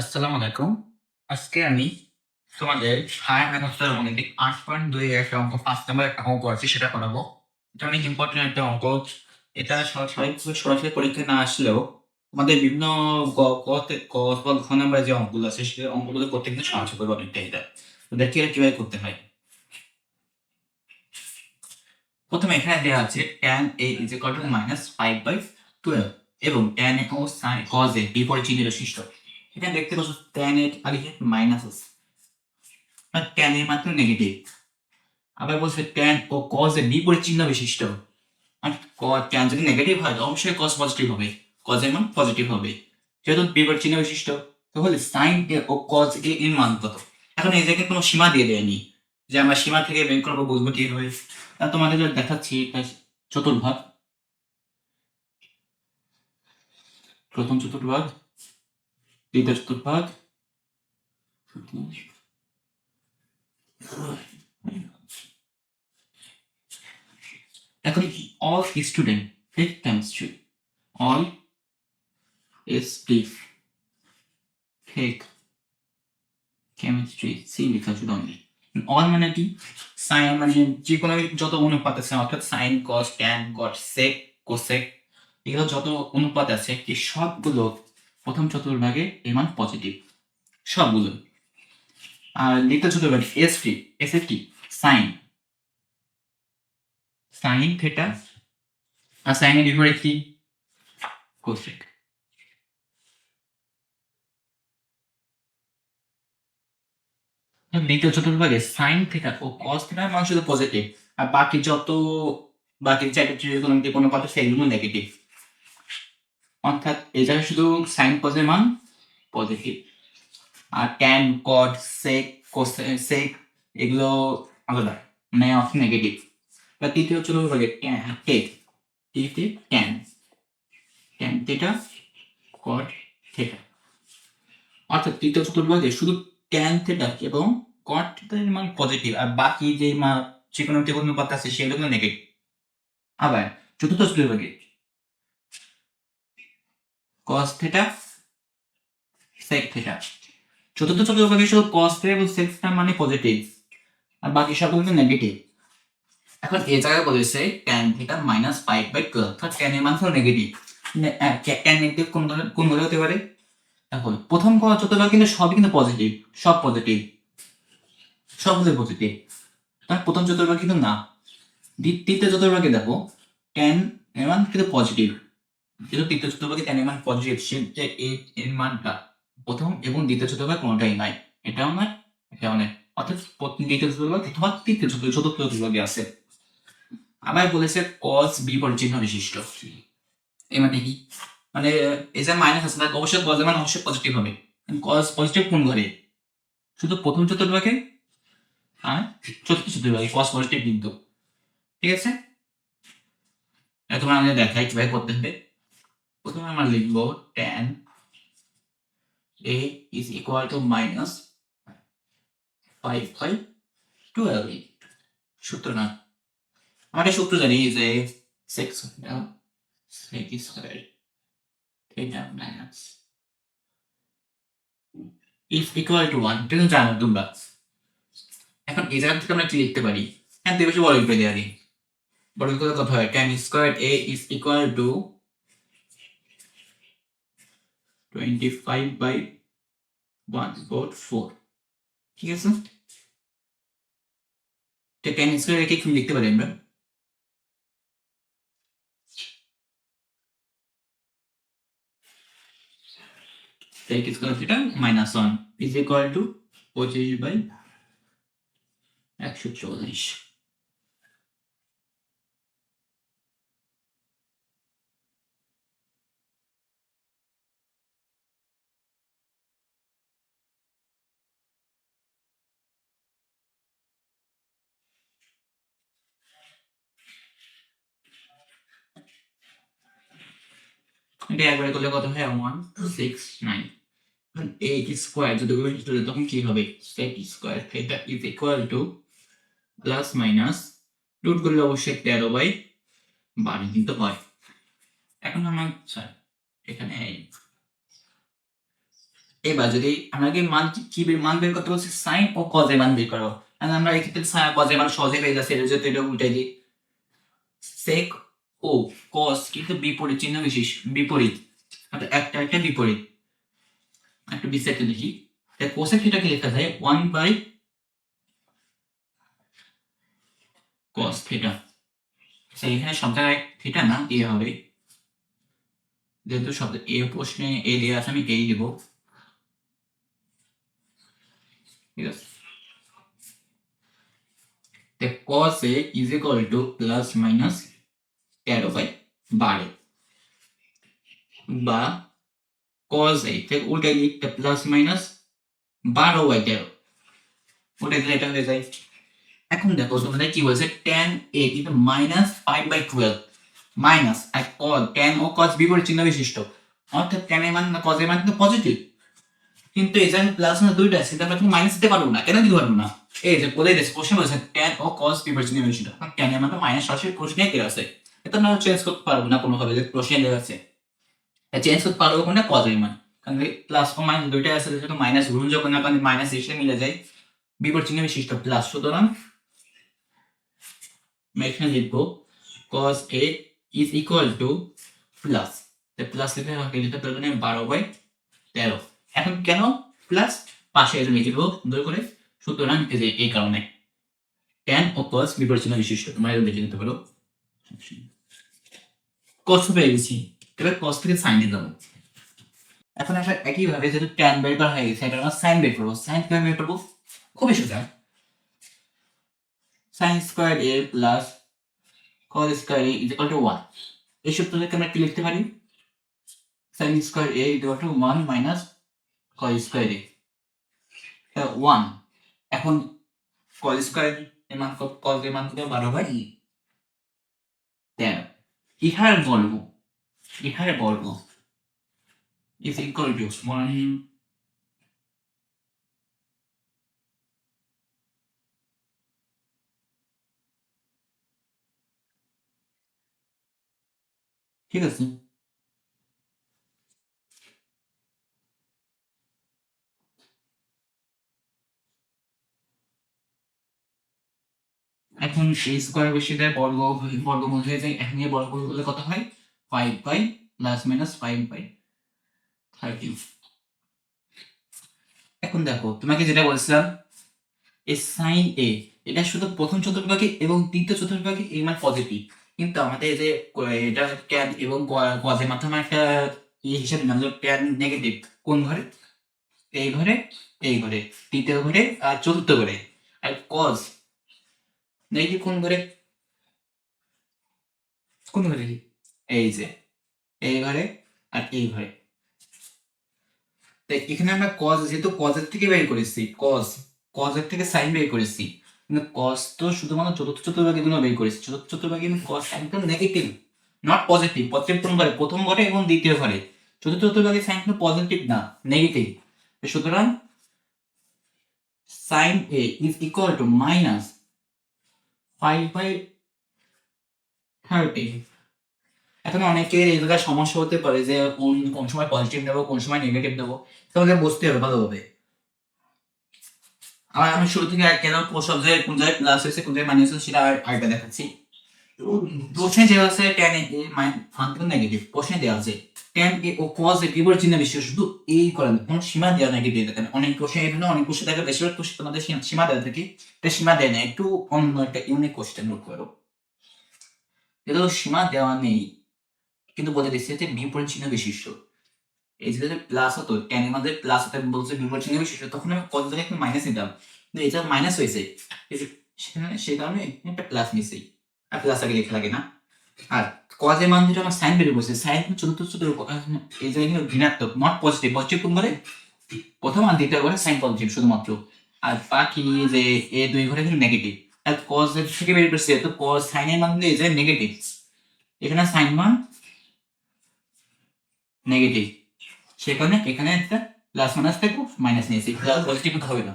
আসসালামু আলাইকুম। আজকে আমি তোমাদের ম্যাথসের গণিতিক আট পয়েন্ট দুই একটা অঙ্ক, পাঁচ নম্বর একটা অঙ্ক আছে সেটা করাবো। এটা অনেক ইম্পর্টেন্ট একটা অঙ্ক। এটা সরাসরি সরাসরি পরীক্ষা না আসলেও আমাদের বিভিন্ন গ কতে ক ঘ নাম্বার যে অঙ্কগুলো আছে সেই অঙ্কগুলো করতে কিন্তু সাহায্য করবে অনেকটা এটা। দেখি এটা কীভাবে করতে হয়। প্রথমে এখানে দেওয়া আছে tan a is equal to minus 5 by 12 এবং tan a O sin cos a, বিপরীত চিহ্নের শিষ্ট এখানে দেখতে পাচ্ছ tan এর আগে মাইনাস আছে। tan এর মাত্র নেগেটিভ আবার বলছে tan ও cos এর বিপরীত চিহ্ন বিশিষ্ট। আর tan যদি নেগেটিভ হয়, অবশ্যই cos পজিটিভ হবে। cos এর মান পজিটিভ হবে। যেহেতু বিপরীত চিহ্ন বিশিষ্ট তাহলে sin এ ও cos এ এর মান কত? এখন এই জায়গায় কোনো সীমা দিয়ে দেয়নি। যে আমরা সীমা থেকে বের করব, বুঝব কীভাবে তা তোমাদের দেখাচ্ছি এটা চতুর্ভাগ। প্রথম চতুর্ভাগ। দ্বিতীয় চতুর্ভাগ এখন all student take chemistry all S please chemistry C লেখা শুধু অনলি অল মানে কি সাইন মানে যে কোনো যত অনুপাত আছে, অর্থাৎ sine cos tan cot sec cosec এগুলো যত অনুপাত আছে এই সবগুলো প্রথম চতুর্ভাগে এর মান পজিটিভ সবগুলো আর দ্বিতীয় চতুর্ভাগ এস টি এস এর কি? সাইন সাইন থেটা আর সাইনের বিপরীত কি? কোসেক দ্বিতীয় চতুর্ভাগে সাইন থেটা ও কস থেটার মান শুধু পজিটিভ আর বাকি যত বাকি চারটে অনুপাত আছে সেগুলো নেগেটিভ অর্থাৎ জায়গায় শুধু সাইন কজের মান পজিটিভ আর ট্যান কট সেক সেক এগুলো আলাদা মানে অফ নেগেটিভ বা তৃতীয় চতুর্ভাগে টেক টিতে tan tan theta cot theta অর্থাৎ তৃতীয় চতুর্ভাগে শুধু ট্যান থেটা এবং কট থেটার মান পজিটিভ আর বাকি যে মা ত্রিকোণমিতিক অনুপাত আছে, সেগুলো নেগেটিভ আবার চতুর্থ চতুর্ভাগে cos থিটা sec থিটা চতুর্থ চতুর্ভাগে শুধু cos থিটা এবং sec থিটা মানে পজিটিভ আর বাকি সবগুলো নেগেটিভ এখন এই জায়গায় বলেছে tan theta minus five by twelve অর্থাৎ tan এর মান নেগেটিভ tan নেগেটিভ কোন ধরনের কোন ধরে হতে পারে? এখন প্রথম ক চতুর্ভাগ কিন্তু সবই কিন্তু পজিটিভ সব পজিটিভ সব সবগুলো পজিটিভ তার প্রথম চতুর্ভাগ কিন্তু না। দ্বিতীয় চতুর্ভাগে দেখো, tan এর মান কিন্তু পজিটিভ যেহেতু তৃতীয় চতুর্ভাগে tan এর মান পজিটিভ সেক্ষেত্রে এ এর মানটা প্রথম এবং দ্বিতীয় চতুর্ভাগ কোনোটাই নাই। এটাও নয় এটাও নয় অর্থাৎ প্রথম দ্বিতীয় চতুর্ভাগ অথবা তৃতীয় চতুর্ভাগ চতুর্থ চতুর্ভাগে আছে। আবার বলেছে cos বিপরীত চিহ্ন বিশিষ্ট। এই মানে কি? মানে এই যে মাইনাস আছে তার অবশ্যই এর মান অবশ্যই পজিটিভ হবে। cos পজিটিভ কোন ঘরে? শুধু প্রথম চতুর্ভাগে আর চতুর্থ চতুর্ভাগে cos পজিটিভ কিন্তু। ঠিক আছে? এখন আমাদের দেখাই কীভাবে করতে হবে। প্রথমে আমরা লিখব tan a is equal to minus 5 by 12 সূত্র না। আমরা সূত্র জানি যে 6 down sec square theta minus if equal to 1 এটা জানো তোমরা। এখন এই জায়গা থেকে আমরা কি লিখতে পারি? হ্যাঁ তুই বেশি বড় লিখবে দেওয়া দিই বড় লিখতে কথা হয়। tan square a is equal to 25 by 1 vote 4 ঠিক আছে তো tan স্কয়ার রেখে কি লিখতে পারি আমরা sec square theta minus 1 is equal to 25 by 140 এটা একবারে করলে কত হয়? One six nine eight square যদি বলি তখন কি হবে? Sec square theta is equal to plus minus root করলে অবশ্যই তেরো বাই বারো কিন্তু হয়। এখন আমার স্যার এখানে এবার যদি আমাকে মান কি- মান বের করতে বলছে? সাইন ও কজের মান বের করো আমরা এক্ষেত্রে কজের মান সহজে পেয়ে যাচ্ছে। এটা যদি এটা উল্টে দিই। সেক ও, কস, কিন্তু বিপরীত চিহ্ন বিশেষ, বিপরীত। অর্থাৎ একটা একটা বিপরীত। একটা বিস্তারিত দেখি। কোসেক থিটাকে লেখা যায় ওয়ান বাই কস থিটা এখানে জায়গায় থিটা না, এ হবে। যেহেতু শব্দ এ প্রশ্নে এ দেওয়া আছে, আমি এই দেব। ঠিক আছে? তো cos a is equal to plus minus তেরো বাই বারো বা a থেকে উল্টে লিখতে প্লাস মাইনাস বারো বাই তেরো উল্টে দিলে এটা হয়ে যায় এখন দেখো তোমাদের কি বলছে টেন এ কিন্তু minus five by twelve minus R tan ও কজ বিপরীত চিহ্ন বিশিষ্ট অর্থাৎ টেন এর মান কজ এর মান কিন্তু পজিটিভ কিন্তু এই যে প্লাস না দুইটা আছে তারপরে তুমি মাইনাস দিতে পারব না কেন দিতে পারব না এই যে বলে দিচ্ছে কোশ্চেন বলেছে টেন ও কজ বিপরীত চিহ্ন বিশিষ্ট টেন এর মান মাইনাস সরাসরি প্রশ্নে দেওয়া আছে এটা আমরা চেঞ্জ করতে পারব না কোনোভাবে, যে আছে চেঞ্জ করতে পারব কজ মান। কারণ প্লাস ও মাইনাস আছে যেহেতু মাইনাস মাইনাস এসে মিলে যায়। বিপরীত বিশিষ্ট প্লাস সুতরাং এখানে প্লাস প্লাস লিখে বারো বাই তেরো। এখন কেন প্লাস পাশে এসে লিখে দেবো করে। সুতরাং এই কারণে। ট্যান ও cos বিপরীত চিহ্ন বিশিষ্ট, তোমরা এটা দেখে নিতে পারো। Cos পেয়ে গেছি। এবার cos থেকে সাইন দিয়ে দেবো। এখন আমরা একইভাবে যেহেতু ট্যান বের করা হয়ে গেছে এটা আমরা সাইন বের করব। সাইন কীভাবে বের করব? খুবই সোজা। Sine square A plus cos square A is to one এই সূত্রটাকে আমরা কি লিখতে পারি? Sine square A is equal to one minus cos square A one এখন cos স্কোয়ার এর মান কত cos এর মান কত? বারো বাই তেরো ইহার বর্গ ইহার বর্গ ইজ ইকুয়াল টু ওয়ান ঠিক আছে এখন এই স্কোয়ার বেশি দেয় বর্গ বর্গমূল হয়ে যায়, এখন এই বর্গমূল করলে কত হয়? Five by plus minus five by thirty এখন দেখো, তোমাকে যেটা বলছিলাম এই সাইন এ এটা শুধু প্রথম চতুর্ভাগে এবং তৃতীয় চতুর্ভাগে এই মান পজিটিভ কিন্তু আমাদের যে, এটা ট্যান এবং কজের মাধ্যমে একটা ইয়ে হিসাবে নাম ট্যান নেগেটিভ কোন ঘরে? এই ঘরে এই ঘরে তৃতীয় ঘরে আর চতুর্থ ঘরে। আর কজ নেগেটিভ কোন ঘরে কোন ঘরে কি এই যে এই ঘরে আর এই ঘরে তাই এখানে আমরা কজ যেহেতু কজের থেকে বের করেছি কজ কজের থেকে সাইন বের করেছি কিন্তু কজ তো শুধুমাত্র চতুর্থ চতুর্ভাগে গুলো বের করেছি চতুর্থ চতুর্ভাগে কিন্তু কজ একদম নেগেটিভ নট পজিটিভ পজিটিভ কোন ঘরে প্রথম ঘরে এবং দ্বিতীয় ঘরে। চতুর্থ চতুর্ভাগে সাইন কিন্তু পজিটিভ না নেগেটিভ সুতরাং sine A is equal to minus five thirty এখন অনেকের এই জায়গায় সমস্যা হতে পারে যে কোন কোন সময় পজিটিভ দেবো কোন সময় নেগেটিভ নেব। তোমাদের বুঝতে হবে ভালোভাবে। আমার আমি শুরু থেকে কেন সব জায়গায় কোন জায়গায় প্লাস হয়েছে, কোন জায়গায় মাইনাস হয়েছে সেটা আরেকটা দেখাচ্ছি। প্রশ্নে দেওয়া আছে টেন এ কিন্তু নেগেটিভ প্রশ্নে দেওয়া আছে। Ten A O cause A বিপরীত চিহ্ন বেশি শুধু এই করেন, কোনো সীমা দেওয়া নাকি দিয়ে দেখেন অনেক কোশ্চেন এখানে অনেক কোশ্চেন দেখে বেশিরভাগ কোশ্চেন তোমাদের সীমা- দেওয়া থাকে এটা সীমা দেয় না, একটু অন্য একটা ইউনিক কোশ্চেন নোট করো। এটা সীমা দেওয়া নেই, কিন্তু বলে দিচ্ছে যে বিপরীত চিহ্ন বিশিষ্ট। এই যে প্লাস হতো এর মধ্যে প্লাস হতে বলছে বিপরীত চিহ্ন বিশিষ্ট, তখন আমি কত জায়গায় একটু মাইনাস নিতাম। কিন্তু এটা মাইনাস হয়েছে সেই কারণে এখানে একটা প্লাস নিছেই আর প্লাস আগে লেখা লাগে না। আর কজের মান যেটা আমার সাইন বেরিয়ে বসে সাইন চতুর্থ চতুর্থ এই জায়গায় ঋণাত্মক নট পজিটিভ পজিটিভ কোন ঘরে প্রথম আর দ্বিতীয় ঘরে সাইন পজিটিভ শুধুমাত্র। আর বাকি যে এ দুই ঘরে কিন্তু নেগেটিভ আর কজ থেকে বের করছে তো কজ সাইনের মান কিন্তু এই যে নেগেটিভ এখানে সাইন মান নেগেটিভ সে কারণে এখানে একটা প্লাস মাইনাস থাকব মাইনাস নিয়েছি পজিটিভ হবে না।